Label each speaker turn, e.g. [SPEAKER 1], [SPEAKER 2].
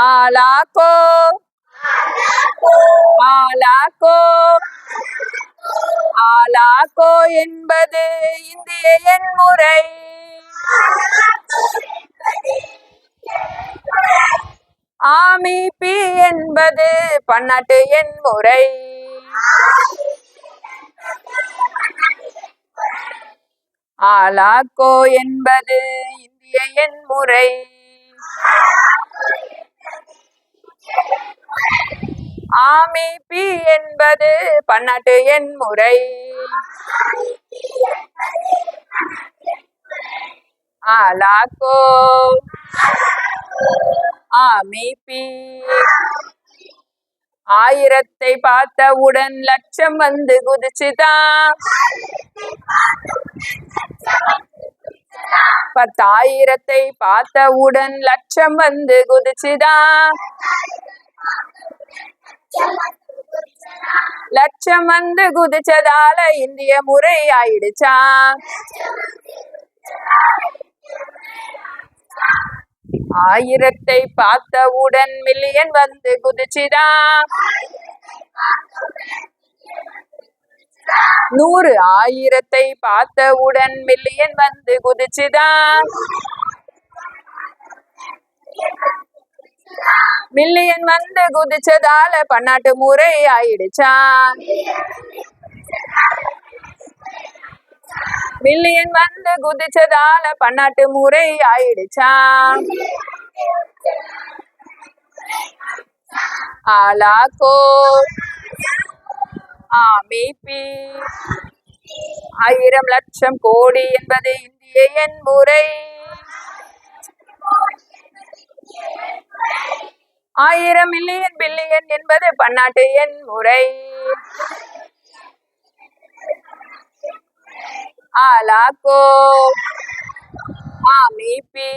[SPEAKER 1] ஆலாக்கோ ஆலாக்கோ ஆலாக்கோ என்பது இந்திய எண்முறை ஆமி பி என்பது பன்னாட்டு எண்முறை ஆலாக்கோ என்பது இந்திய எண்முறை ஆமி பி என்பது பன்னாட்டு எண்முறை ஆலாக்கோ. ஆமி பி. ஆயிரத்தை பார்த்தவுடன் லட்சம் வந்து குதிச்சுதான் பத்தாயிரத்தை பார்த்தவுடன் லட்சம் வந்து குதிச்சுதான் லட்சம் வந்து குதிச்சதால இந்திய முறை ஆயிடுச்சா? ஆயிரத்தை பார்த்தவுடன் மில்லியன் வந்து குதிச்சுதா? நூறு ஆயிரத்தை பார்த்தவுடன் மில்லியன் வந்து குதிச்சுதான் மில்லியன் வந்து குதிச்சதால பன்னாட்டு முறை ஆயிடுச்சா? மில்லியன் வந்து குதிச்சதால பன்னாட்டு முறை ஆயிடுச்சா? ஆலாக்கோ. ஆமிபி ஆயிரம் லட்சம் கோடி என்பது இந்திய எண் முறை. ஆயிரம் மில்லியன் பில்லியன் என்பது பன்னாட்டு எண் முறை. ஆலாக்கோ. ஆமிபி